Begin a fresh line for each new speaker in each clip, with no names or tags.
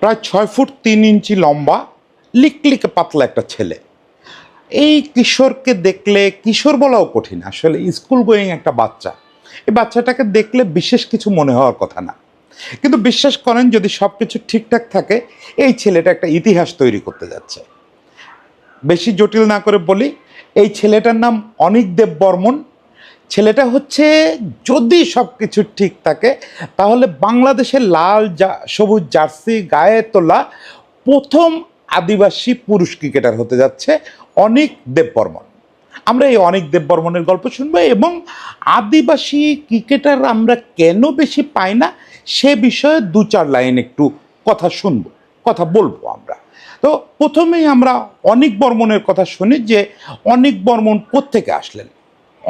প্রায় ছয় ফুট তিন ইঞ্চি লম্বা, লিকলিকে পাতলা একটা ছেলে। এই কিশোরকে দেখলে, কিশোর বলাও কঠিন, আসলে স্কুল গোয়িং একটা বাচ্চা। এই বাচ্চাটাকে দেখলে বিশেষ কিছু মনে হওয়ার কথা না। কিন্তু বিশ্বাস করেন, যদি সব কিছু ঠিকঠাক থাকে, এই ছেলেটা একটা ইতিহাস তৈরি করতে যাচ্ছে। বেশি জটিল না করে বলি, এই ছেলেটার নাম অনিক দেব বর্মন ছেলেটা হচ্ছে যদি সব কিছু ঠিক থাকে, তাহলে বাংলাদেশের লাল জা, সবুজ জার্সি, গায়ে তোলা প্রথম আদিবাসী পুরুষ ক্রিকেটার হতে যাচ্ছে অনিক দেব বর্মন আমরা এই অনিক দেব বর্মনের গল্প শুনব এবং আদিবাসী ক্রিকেটার আমরা কেন বেশি পাই না সে বিষয়ে দু চার লাইন একটু কথা শুনব, কথা বলব আমরা। তো প্রথমেই আমরা অনিক বর্মনের কথা শুনি যে অনিক বর্মন কোত্থেকে আসলেন?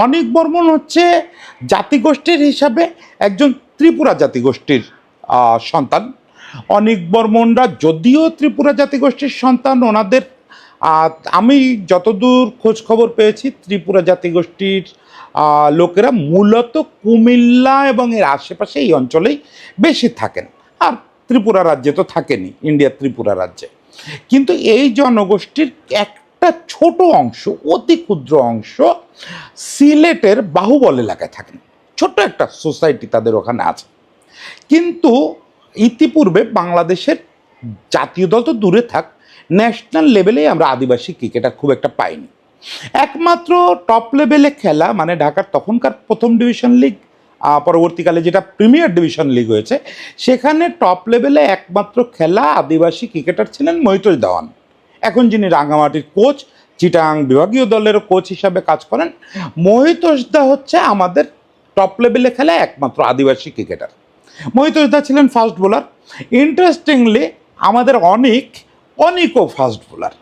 অনিক বর্মন হচ্ছে জাতিগোষ্ঠীর হিসাবে একজন ত্রিপুরা জাতিগোষ্ঠীর সন্তান। অনিক বর্মনরা যদিও ত্রিপুরা জাতিগোষ্ঠীর সন্তান, ওনাদের আমি যতদূর খবর পেয়েছি, ত্রিপুরা জাতিগোষ্ঠীর লোকেরা মূলত কুমিল্লা এবং এর আশেপাশে এই অঞ্চলেই বেশি থাকেন। আর ত্রিপুরা রাজ্যে তো থাকেনি, ইন্ডিয়ার ত্রিপুরা রাজ্যে। কিন্তু এই জনগোষ্ঠীর একটা ছোট অংশ, অতি ক্ষুদ্র অংশ সিলেটের বাহুবল এলাকায় থাকেন ছোট্ট একটা সোসাইটি তাদের ওখানে আছে। কিন্তু ইতিপূর্বে বাংলাদেশের জাতীয় দল তো দূরে থাক, ন্যাশনাল লেভেলেই আমরা আদিবাসী ক্রিকেটার খুব একটা পাইনি। একমাত্র টপ লেভেলে খেলা মানে ঢাকার তখনকার প্রথম ডিভিশন লিগ পরবর্তীকালে যেটা প্রিমিয়ার ডিভিশন লিগ হয়েছে, সেখানে টপ লেভেলে একমাত্র খেলা আদিবাসী ক্রিকেটার ছিলেন মহিতোষ দেওয়ান। এখন যিনি রাঙ্গামাটির কোচ, চিটাং বিভাগীয় দলেরও কোচ হিসাবে কাজ করেন, মহিতোষ দা হচ্ছে আমাদের টপ লেভেলে খেলা একমাত্র আদিবাসী ক্রিকেটার মহিতোষ দা ছিলেন ফাস্ট বোলার ইন্টারেস্টিংলি আমাদের অনেক, অনেকও ফাস্ট বোলার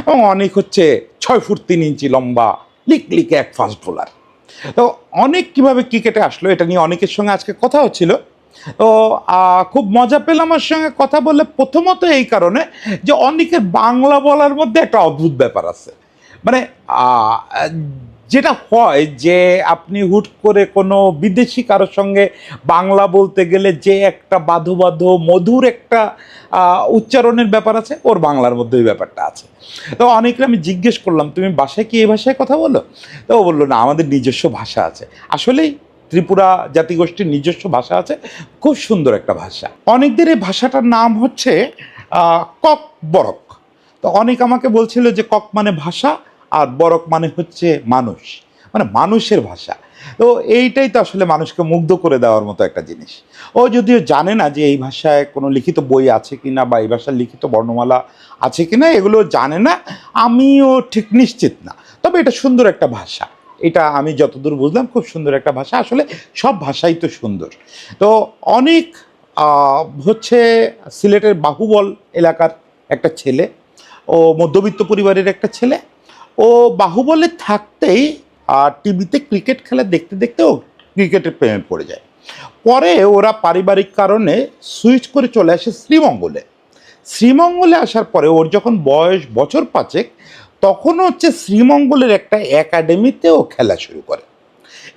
এবং অনেক হচ্ছে ছয় ফুট তিন ইঞ্চি লম্বা, লিক লিক এক ফাস্ট বোলার তো অনেক কীভাবে ক্রিকেটে আসলো এটা নিয়ে অনেকের সঙ্গে আজকে কথা হচ্ছিল তো খুব মজা পেলাম আমার সঙ্গে কথা বলে। প্রথমত এই কারণে যে অনেকের বাংলা বলার মধ্যে একটা অদ্ভুত ব্যাপার আছে। মানে যেটা হয় যে আপনি হুট করে কোনো বিদেশি কারোর সঙ্গে বাংলা বলতে গেলে যে একটা বাধো বাধো মধুর একটা উচ্চারণের ব্যাপার আছে, ওর বাংলার মধ্যে ওই ব্যাপারটা আছে। তো অনেকে আমি জিজ্ঞেস করলাম, তুমি বাসায় কি এই ভাষায় কথা বলো? তো ও বলল, না, আমাদের নিজস্ব ভাষা আছে। আসলেই ত্রিপুরা জাতিগোষ্ঠীর নিজস্ব ভাষা আছে, খুব সুন্দর একটা ভাষা। অনেকদের এই ভাষাটার নাম হচ্ছে কক বরক। তো অনেক আমাকে বলছিল যে কক মানে ভাষা, আর বরক মানে হচ্ছে মানুষ মানে মানুষের ভাষা। তো এইটাই তো আসলে মানুষকে মুগ্ধ করে দেওয়ার মতো একটা জিনিস। ও যদিও জানে না যে এই ভাষায় কোনো লিখিত বই আছে কি না বা এই ভাষার লিখিত বর্ণমালা আছে কি না এগুলো জানে না। আমিও ঠিক নিশ্চিত না। তবে এটা সুন্দর একটা ভাষা। এটা আমি যতদূর বুঝলাম, খুব সুন্দর একটা ভাষা। আসলে সব ভাষাই তো সুন্দর। তো অনেক হচ্ছে সিলেটের বাহুবল এলাকার একটা ছেলে, ও মধ্যবিত্ত পরিবারের একটা ছেলে। ও বাহুবলে থাকতেই টিভিতে ক্রিকেট খেলা দেখতে দেখতে ও ক্রিকেটের প্রেমে পড়ে যায়। পরে ওরা পারিবারিক কারণে সুইচ করে চলে আসে শ্রীমঙ্গলে। শ্রীমঙ্গলে আসার পরে ওর যখন বয়স বছর পাঁচেক তখন হচ্ছে শ্রীমঙ্গলের একটা একাডেমিতে ও খেলা শুরু করে।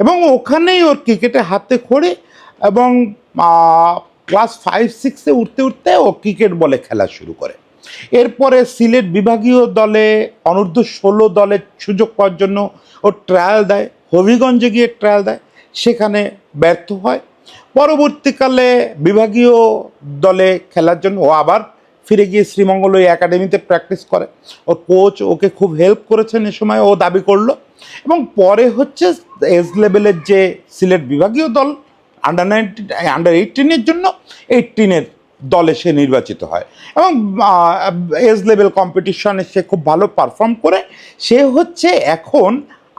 এবং ওখানেই ওর ক্রিকেটে হাতে খড়ে এবং ক্লাস ফাইভ, সিক্সে উঠতে উঠতে ও ক্রিকেট বলে খেলা শুরু করে। এরপরে সিলেট বিভাগীয় দলে, অনূর্ধ্ব ষোলো দলের সুযোগ পাওয়ার জন্য ও ট্রায়াল দেয়, হবিগঞ্জে গিয়ে ট্রায়াল দেয়, সেখানে ব্যর্থ হয়। পরবর্তীকালে বিভাগীয় দলে খেলার জন্য ও আবার ফিরে গিয়ে শ্রীমঙ্গল ওই একাডেমিতে প্র্যাকটিস করে। ওর কোচ ওকে খুব হেল্প করেছেন এ সময়, ও দাবি করল। এবং পরে হচ্ছে এজ লেভেলের যে সিলেট বিভাগীয় দল আন্ডার নাইনটিন আন্ডার এইটিনের জন্য এইটিনের দলে সে নির্বাচিত হয়। এবং এজ লেভেল কম্পিটিশনে সে খুব ভালো পারফর্ম করে। সে হচ্ছে এখন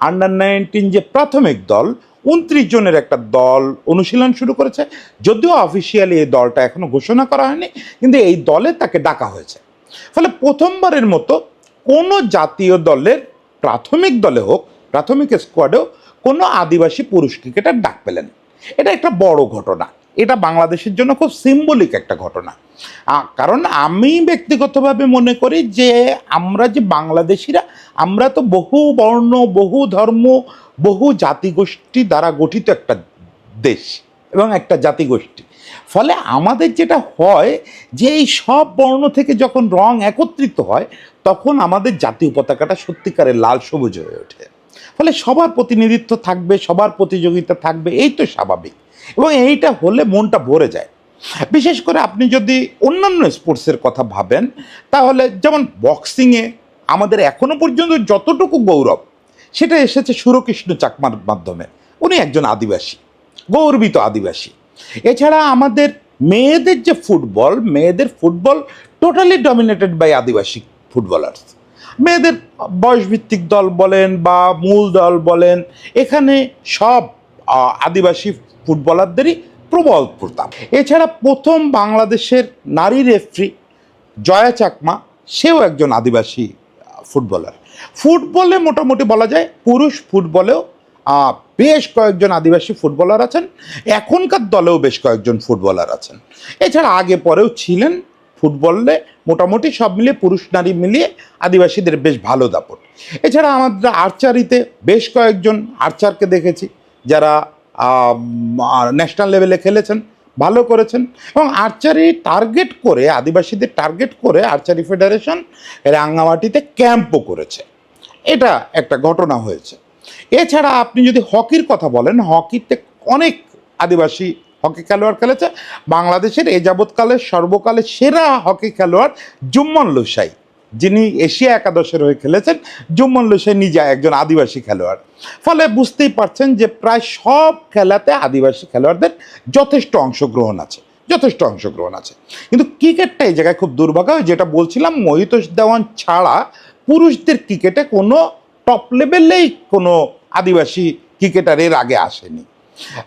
আন্ডার নাইনটিন যে প্রাথমিক দল উনত্রিশ জনের একটা দল অনুশীলন শুরু করেছে। যদিও অফিসিয়ালি এই দলটা এখনও ঘোষণা করা হয়নি, কিন্তু এই দলে তাকে ডাকা হয়েছে। ফলে প্রথমবারের মতো কোনো জাতীয় দলের প্রাথমিক দলে হোক, প্রাথমিক স্কোয়াডেও কোনো আদিবাসী পুরুষ ক্রিকেটার ডাক পেলেন। এটা একটা বড় ঘটনা। এটা বাংলাদেশের জন্য খুব সিম্বলিক একটা ঘটনা। কারণ আমি ব্যক্তিগতভাবে মনে করি যে আমরা যে বাংলাদেশিরা, আমরা তো বহু বর্ণ, বহু ধর্ম, বহু জাতিগোষ্ঠী দ্বারা গঠিত একটা দেশ এবং একটা জাতিগোষ্ঠী। ফলে আমাদের যেটা হয় যে এই সব বর্ণ থেকে যখন রং একত্রিত হয়, তখন আমাদের জাতীয় পতাকাটা সত্যিকারের লাল সবুজ হয়ে ওঠে। ফলে সবার প্রতিনিধিত্ব থাকবে, সবার প্রতিযোগিতা থাকবে, এই তো স্বাভাবিক। এবং এইটা হলে মনটা ভরে যায়। বিশেষ করে আপনি যদি অন্যান্য স্পোর্টসের কথা ভাবেন, তাহলে যেমন বক্সিংয়ে আমাদের এখনও পর্যন্ত যতটুকু গৌরব, সেটা এসেছে সুরকৃষ্ণ চাকমার মাধ্যমে। উনি একজন আদিবাসী, গৌরবিত আদিবাসী। এছাড়া আমাদের মেয়েদের যে ফুটবল, মেয়েদের football totally dominated by Adivasi footballers. মেয়েদের বয়সভিত্তিক দল বলেন বা মূল দল বলেন, এখানে সব আদিবাসী ফুটবলারদেরই প্রবল প্রতাপ। এছাড়া প্রথম বাংলাদেশের নারী রেফরি জয়া চাকমা, সেও একজন আদিবাসী ফুটবলার। ফুটবলে মোটামুটি বলা যায় পুরুষ ফুটবলেও বেশ কয়েকজন আদিবাসী ফুটবলার আছেন। এখনকার দলেও বেশ কয়েকজন ফুটবলার আছেন। এছাড়া আগে পরেও ছিলেন ফুটবলে, মোটামুটি সব মিলিয়ে পুরুষ নারী মিলিয়ে আদিবাসীদের বেশ ভালো দাপট। এছাড়া আমাদের আর্চারিতে বেশ কয়েকজন আর্চারকে দেখেছি। যারা ন্যাশনাল লেভেলে খেলেছেন, ভালো করেছেন। এবং আর্চারি টার্গেট করে, আদিবাসীদের টার্গেট করে আর্চারি ফেডারেশন রাঙ্গামাটিতে ক্যাম্পও করেছে। এটা একটা ঘটনা হয়েছে। এছাড়া আপনি যদি হকির কথা বলেন, হকিতে অনেক আদিবাসী হকি খেলোয়াড় খেলেছে। বাংলাদেশের এ যাবৎকালের সর্বকালের সেরা হকি খেলোয়াড় জুম্মন লুসাই। যিনি এশিয়া একাদশের হয়ে খেলেছেন জুম্মন লুসাই নিজে একজন আদিবাসী খেলোয়াড়। ফলে বুঝতেই পারছেন যে প্রায় সব খেলাতে আদিবাসী খেলোয়াড়দের যথেষ্ট অংশগ্রহণ আছে, যথেষ্ট অংশগ্রহণ আছে। কিন্তু ক্রিকেটটা এই জায়গায় খুব দুর্ভাগ্য যেটা বলছিলাম, মহিতোষ দেওয়ান ছাড়া পুরুষদের ক্রিকেটে কোনো টপ লেভেলেই কোনো আদিবাসী ক্রিকেটারের আগে আসেনি।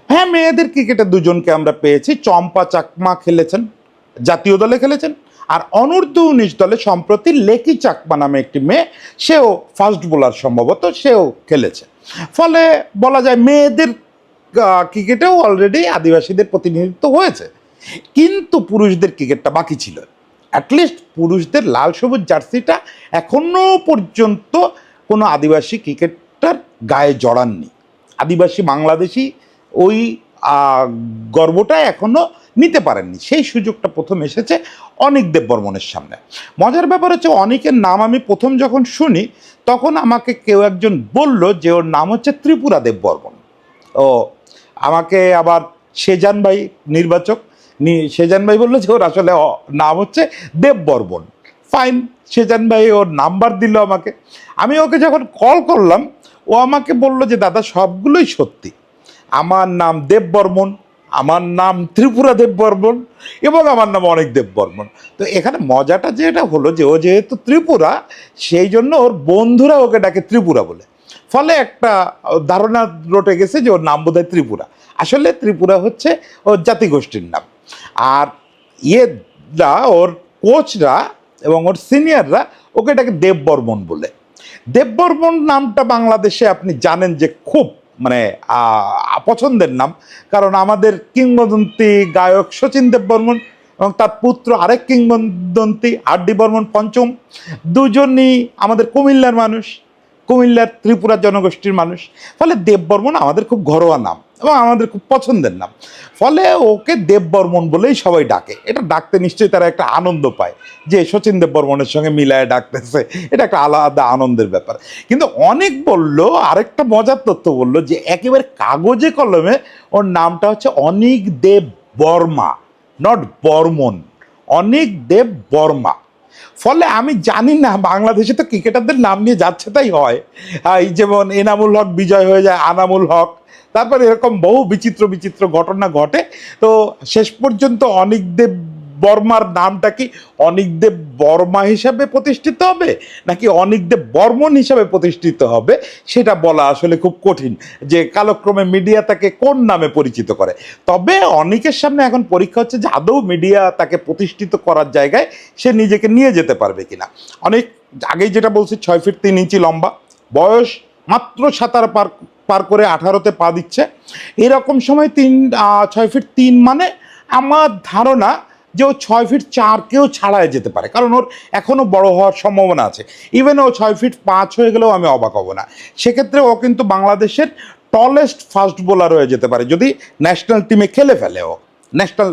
হ্যাঁ মেয়েদের ক্রিকেটে দুজনকে আমরা পেয়েছি, চম্পা চাকমা খেলেছেন, জাতীয় দলে খেলেছেন আর অনূর্ধ্ব উনিশ দলে সম্প্রতি লেকি চাকমা নামে একটি মেয়ে, সেও ফাস্ট বোলার সম্ভবত, সেও খেলেছে। ফলে বলা যায় মেয়েদের ক্রিকেটেও অলরেডি আদিবাসীদের প্রতিনিধিত্ব হয়েছে। কিন্তু পুরুষদের ক্রিকেটটা বাকি ছিল। অ্যাটলিস্ট পুরুষদের লাল সবুজ জার্সিটা এখনও পর্যন্ত কোনো আদিবাসী ক্রিকেটার গায়ে জড়াননি। আদিবাসী বাংলাদেশি ওই গর্বটা এখনও নিতে পারেননি। সেই সুযোগটা প্রথম এসেছে অনিক দেব বর্মনের সামনে। মজার ব্যাপার হচ্ছে অনেকের নাম আমি প্রথম যখন শুনি, তখন আমাকে কেউ একজন বলল যে ওর নাম হচ্ছে ত্রিপুরা দেব বর্মন ও, আমাকে আবার সেজান ভাই নির্বাচক সেজান ভাই বলল যে ওর আসলে নাম হচ্ছে দেব বর্মন ফাইন সেজান ভাই ওর নাম্বার দিল আমাকে। আমি ওকে যখন কল করলাম, ও আমাকে বলল যে, দাদা, সবগুলোই সত্যি। আমার নাম দেব বর্মন আমার নাম ত্রিপুরা দেব বর্মন এবং আমার নাম অনেক দেব বর্মন তো এখানে মজাটা যেটা হলো যে ও যেহেতু ত্রিপুরা, সেই জন্য ওর বন্ধুরা ওকে ডাকে ত্রিপুরা বলে। ফলে একটা ধারণা রটে গেছে যে ওর নাম বোধহয় ত্রিপুরা। আসলে ত্রিপুরা হচ্ছে ওর জাতিগোষ্ঠীর নাম। আর ইয়েরা, ওর কোচরা এবং ওর সিনিয়ররা ওকে এটাকে দেব বর্মন বলে। দেব বর্মন নামটা বাংলাদেশে আপনি জানেন যে খুব মানে পছন্দের নাম। কারণ আমাদের কিংবদন্তি গায়ক শচীন দেব বর্মন এবং তার পুত্র আরেক কিংবদন্তি আর ডি বর্মন পঞ্চম। দুজনই আমাদের কুমিল্লার মানুষ, কুমিল্লার ত্রিপুরা জনগোষ্ঠীর মানুষ। ফলে দেববর্মন আমাদের খুব ঘরোয়া নাম। এবং আমাদের খুব পছন্দের নাম। ফলে ওকে দেববর্মন বলেই সবাই ডাকে। এটা ডাকতে নিশ্চয়ই তারা একটা আনন্দ পায় যে শচীন দেববর্মনের সঙ্গে মিলায় ডাকতেছে। এটা একটা আলাদা আনন্দের ব্যাপার। কিন্তু অনেক বলল, আরেকটা মজার তথ্য বলল যে একেবারে কাগজে কলমে ওর নামটা হচ্ছে অনিক দেব বর্মা নট বর্মন। অনিক দেব বর্মা। ফলে আমি জানি না, বাংলাদেশে তো ক্রিকেটারদের নাম নিয়ে যাচ্ছে তাই হয়। এই যেমন এনামুল হক বিজয় হয়ে যায়, আনামুল হক। তারপর এরকম বহু বিচিত্র বিচিত্র ঘটনা ঘটে। তো শেষ পর্যন্ত অনিকদেব বর্মার নামটা কি অনিকদেব বর্মা হিসাবে প্রতিষ্ঠিত হবে, নাকি অনিকদেব বর্মন হিসাবে প্রতিষ্ঠিত হবে, সেটা বলা আসলে খুব কঠিন যে কালক্রমে মিডিয়া তাকে কোন নামে পরিচিত করে। তবে অনেকের সামনে এখন পরীক্ষা হচ্ছে যে আদৌ মিডিয়া তাকে প্রতিষ্ঠিত করার জায়গায় সে নিজেকে নিয়ে যেতে পারবে কিনা। অনেক, আগেই যেটা বলছি, ছয় ফিট তিন ইঞ্চি লম্বা, বয়স মাত্র সাঁতার পার পার করে আঠারোতে পা দিচ্ছে। এরকম সময় তিন ছয় ফিট তিন মানে আমার ধারণা যে ও ছয় ফিট চারকেও ছাড়ায় যেতে পারে, কারণ ওর এখনও বড় হওয়ার সম্ভাবনা আছে। ইভেন ও ছয় ফিট পাঁচ হয়ে গেলেও আমি অবাক হব না। সেক্ষেত্রে ও কিন্তু বাংলাদেশের টলেস্ট ফাস্ট বোলার হয়ে যেতে পারে, যদি ন্যাশনাল টিমে খেলে ফেলে ও। ন্যাশনাল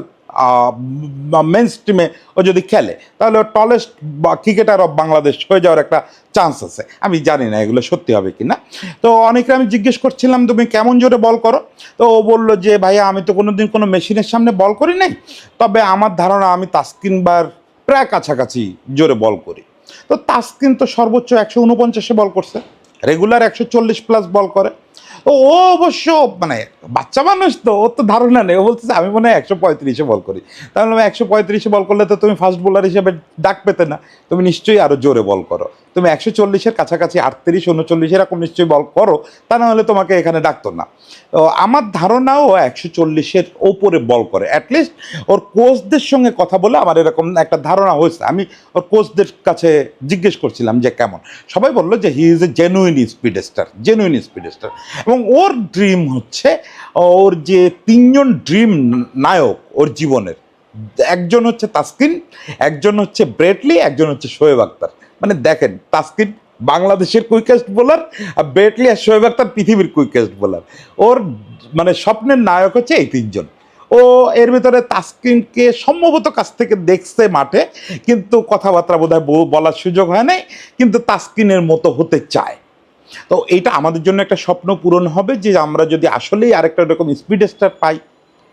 মেন স্ট্রিমে ও যদি খেলে, তাহলে টলেস্ট ক্রিকেটার অফ বাংলাদেশ হয়ে যাওয়ার একটা চান্স আছে। আমি জানি না এগুলো সত্যি হবে কি না তো অনেকে আমি জিজ্ঞেস করছিলাম, তুমি কেমন জোরে বল করো? তো ও বলল যে, ভাইয়া, আমি তো কোনো দিন কোনো মেশিনের সামনে বল করি নাই। তবে আমার ধারণা আমি তাস্কিন বার প্রায় কাছাকাছি জোরে বল করি। তো তাস্কিন তো সর্বোচ্চ একশো উনপঞ্চাশে বল করছে। রেগুলার একশো চল্লিশ প্লাস বল করে। ও অবশ্য মানে বাচ্চা মানুষ তো, ওর তো ধারণা নেই। ও বলতেছে, আমি মনে হয় একশো পঁয়ত্রিশে বল করি। তাহলে আমি একশো পঁয়ত্রিশে বল করলে তো তুমি ফাস্ট বোলার হিসেবে ডাক পেতে না। তুমি নিশ্চয়ই আরও জোরে বল করো। তুমি একশো চল্লিশের কাছাকাছি আটত্রিশ উনচল্লিশ এরকম নিশ্চয়ই বল করো, তা না হলে তোমাকে এখানে ডাকতো না। তো আমার ধারণাও একশো চল্লিশের ওপরে বল করে। অ্যাটলিস্ট ওর কোচদের সঙ্গে কথা বলে আমার এরকম একটা ধারণা হয়েছে। আমি ওর কোচদের কাছে জিজ্ঞেস করছিলাম যে কেমন? সবাই বলল যে he is a genuine speedster genuine speed star এবং ওর ড্রিম হচ্ছে, ওর যে তিনজন ড্রিম নায়ক ওর জীবনের, একজন হচ্ছে তাসকিন, একজন হচ্ছে ব্রেটলি, একজন হচ্ছে শোয়েব আক্তার মানে দেখেন, তাসকিন বাংলাদেশের কুইকেস্ট বোলার আর ব্রেটলি আর শোয়েব আক্তার পৃথিবীর কুইকেস্ট বোলার ওর মানে স্বপ্নের নায়ক হচ্ছে এই তিনজন। ও এর ভিতরে তাসকিনকে সম্ভবত কাছ থেকে দেখছে মাঠে, কিন্তু কথাবার্তা বোধহয় বলার সুযোগ হয় নাই, কিন্তু তাসকিনের মতো হতে চায়। তো এইটা আমাদের জন্য একটা স্বপ্ন পূরণ হবে যে আমরা যদি আসলেই আরেকটা এরকম স্পিড স্টার পাই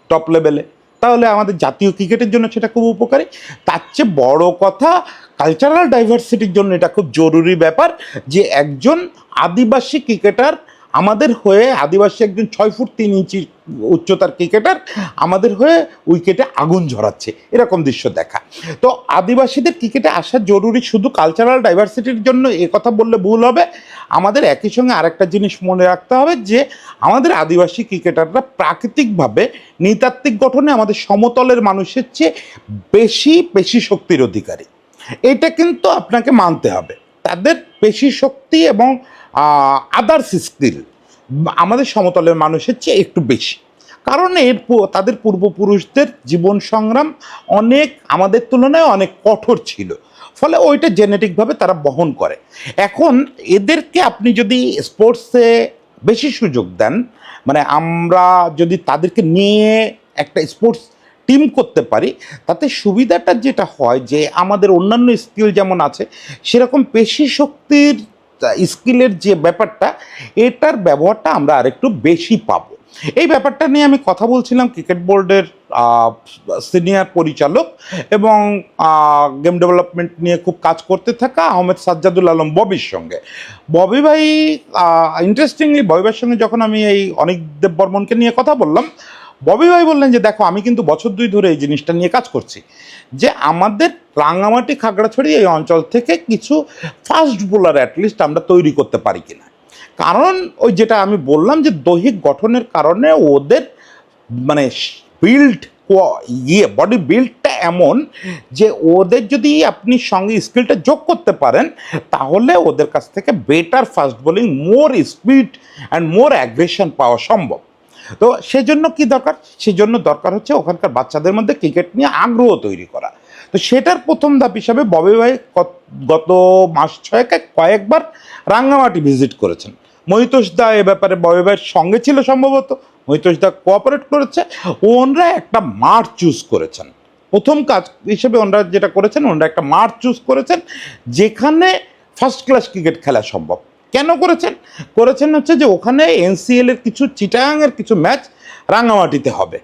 টপ লেভেলে তাহলে আমাদের জাতীয় ক্রিকেটের জন্য সেটা খুব উপকারী। তার চেয়ে বড় কথা কালচারাল ডাইভার্সিটির জন্য এটা খুব জরুরি ব্যাপার যে একজন আদিবাসী ক্রিকেটার আমাদের হয়ে আদিবাসী একজন ছয় ফুট তিন ইঞ্চি উচ্চতার ক্রিকেটার আমাদের হয়ে উইকেটে আগুন ঝরাচ্ছে, এরকম দৃশ্য দেখা। তো আদিবাসীদের ক্রিকেটে আসা জরুরি শুধু কালচারাল ডাইভার্সিটির জন্য, এ কথা বললে ভুল হবে। আমাদের একই সঙ্গে আরেকটা জিনিস মনে রাখতে হবে যে আমাদের আদিবাসী ক্রিকেটাররা প্রাকৃতিকভাবে নৃতাত্ত্বিক গঠনে আমাদের সমতলের মানুষের চেয়ে বেশি পেশি শক্তির অধিকারী। এটা কিন্তু আপনাকে মানতে হবে। তাদের পেশি শক্তি এবং আদার্স স্কিল আমাদের সমতলের মানুষের চেয়ে একটু বেশি। কারণ এর তাদের পূর্বপুরুষদের জীবন সংগ্রাম অনেক আমাদের তুলনায় অনেক কঠোর ছিল। ফলে ওইটা জেনেটিকভাবে তারা বহন করে। এখন এদেরকে আপনি যদি স্পোর্টসে বেশি সুযোগ দেন মানে আমরা যদি তাদেরকে নিয়ে একটা স্পোর্টস টিম করতে পারি, তাতে সুবিধাটা যেটা হয় যে আমাদের অন্যান্য স্কিল যেমন আছে, সেরকম পেশি শক্তির স্কিলের যে ব্যাপারটা, এটার ব্যবহারটা আমরা আরেকটু বেশি পাবো। এই ব্যাপারটা নিয়ে আমি কথা বলছিলাম ক্রিকেট বোর্ডের সিনিয়র পরিচালক এবং গেম ডেভেলপমেন্ট নিয়ে খুব কাজ করতে থাকা আহমেদ সাজ্জাদুল আলম ববির সঙ্গে। ববি ভাই ইন্টারেস্টিংলি ববি ভাইয়ের সঙ্গে যখন আমি এই অনিক দেব বর্মনকে নিয়ে কথা বললাম, ববি ভাই বললেন যে, দেখো, আমি কিন্তু বছর দুই ধরে এই জিনিসটা নিয়ে কাজ করছি। যে আমাদের রাঙামাটি খাগড়াছড়ি এই অঞ্চল থেকে কিছু ফাস্ট বোলার অ্যাটলিস্ট আমরা তৈরি করতে পারি কিনা। কারণ ওই যেটা আমি বললাম যে দৈহিক গঠনের কারণে ওদের মানে বিল্ড ইয়ে বডি বিল্ডটা এমন যে ওদের যদি আপনি সঙ্গে স্কিলটা যোগ করতে পারেন, তাহলে ওদের কাছ থেকে better fast bowling more speed and more aggression পাওয়া সম্ভব। তো সেজন্য কি দরকার? সেজন্য দরকার হচ্ছে ওখানকার বাচ্চাদের মধ্যে ক্রিকেট নিয়ে আগ্রহ তৈরি করা। তো সেটার প্রথম ধাপ হিসাবে ববি ভাই গত মাস ছয়েক কয়েকবার রাঙ্গামাটি ভিজিট করেছেন। মহিতোষ দা এ ব্যাপারে ভাইয়ের সঙ্গে ছিল সম্ভবত। মহিতোষ দা কোঅপারেট করেছে। ওনরা একটা মাঠ চুজ করেছেন। প্রথম কাজ হিসেবে ওনারা যেটা করেছেন, ওনারা একটা মাঠ চুজ করেছেন, যেখানে ফার্স্ট ক্লাস ক্রিকেট খেলা সম্ভব। কেন করেছেন? করেছেন হচ্ছে যে ওখানে এনসিএল এর কিছু চিটাগাংয়ের কিছু ম্যাচ রাঙামাটিতে হবে।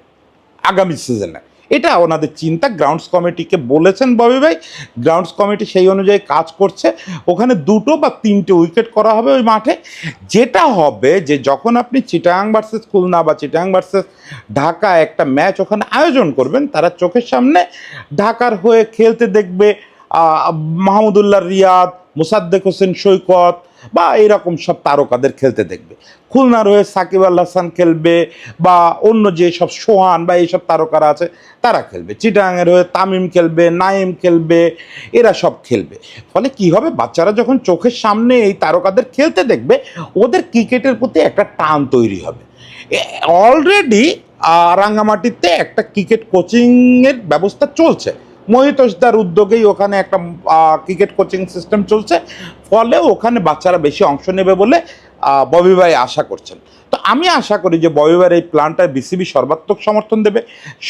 আগামী সিজনে এটা ওনাদের চিন্তা। গ্রাউন্ডস কমিটিকে বলেছেন ববি ভাই। গ্রাউন্ডস কমিটি সেই অনুযায়ী কাজ করছে। ওখানে দুটো বা তিনটে উইকেট করা হবে ওই মাঠে। যেটা হবে যে যখন আপনি চিটাগাং ভার্সেস খুলনা বা চিটাগাং ভার্সেস ঢাকা একটা ম্যাচ ওখানে আয়োজন করবেন, তারা চোখের সামনে ঢাকার হয়ে খেলতে দেখবে মাহমুদুল্লাহ রিয়াদ, মুসাদ্দেক হোসেন সৈকত বা এরকম সব তারকাদের খেলতে দেখবে। খুলনার হয়ে সাকিব আল হাসান খেলবে বা অন্য যে সব সোহান বা এইসব তারকারা আছে, তারা খেলবে। চিটাঙের হয়ে তামিম খেলবে নাইম খেলবে, এরা সব খেলবে। ফলে কি হবে? বাচ্চারা যখন চোখের সামনে এই তারকাদের খেলতে দেখবে, ওদের ক্রিকেটের প্রতি একটা টান তৈরি হবে। অলরেডি রাঙ্গামাটিতে একটা ক্রিকেট কোচিংয়ের ব্যবস্থা চলছে। মহিতোষদার উদ্যোগেই ওখানে একটা ক্রিকেট কোচিং সিস্টেম চলছে। ফলে ওখানে বাচ্চারা বেশি অংশ নেবে বলে ববি ভাই আশা করছেন। তো আমি আশা করি যে বয়বার এই প্ল্যানটা বিসিবি সর্বাত্মক সমর্থন দেবে।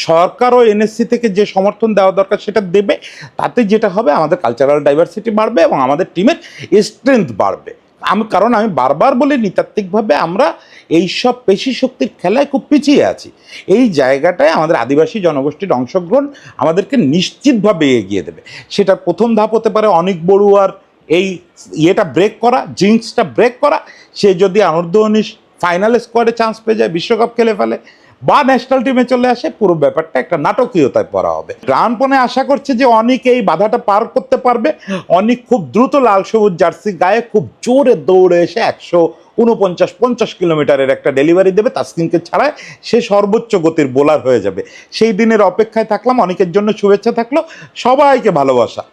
সরকারও এনএসসি থেকে যে সমর্থন দেওয়া দরকার সেটা দেবে। তাতে যেটা হবে, আমাদের কালচারাল ডাইভার্সিটি বাড়বে এবং আমাদের টিমের স্ট্রেংথ বাড়বে। আমি, কারণ আমি বারবার বলি, নৃতাত্ত্বিকভাবে আমরা এইসব পেশি শক্তির খেলায় খুব পিছিয়ে আছি। এই জায়গাটায় আমাদের আদিবাসী জনগোষ্ঠীর অংশগ্রহণ আমাদেরকে নিশ্চিতভাবে এগিয়ে দেবে। সেটা প্রথম ধাপ হতে পারে অনেক বড়ুয়ার এই ইয়েটা ব্রেক করা জিন্সটা ব্রেক করা। সে যদি অনূর্ধ্ব উনিশ ফাইনাল স্কোয়াডে চান্স পেয়ে যায়, বিশ্বকাপ খেলে ফেলে। বা ন্যাশনাল টিমে চলে আসে, পুরো ব্যাপারটা একটা নাটকীয়তায় পড়া হবে। প্রাণপণে আশা করছে যে অনেক এই বাধাটা পার করতে পারবে। অনেক খুব দ্রুত লাল সবুজ জার্সি গায়ে খুব জোরে দৌড়ে এসে একশো উনপঞ্চাশ, পঞ্চাশ কিলোমিটারের একটা ডেলিভারি দেবে তাসকিনকে ছাড়ায়। সে সর্বোচ্চ গতির বোলার হয়ে যাবে। সেই দিনের অপেক্ষায় থাকলাম। অনেকের জন্য শুভেচ্ছা থাকল। সবাইকে ভালোবাসা।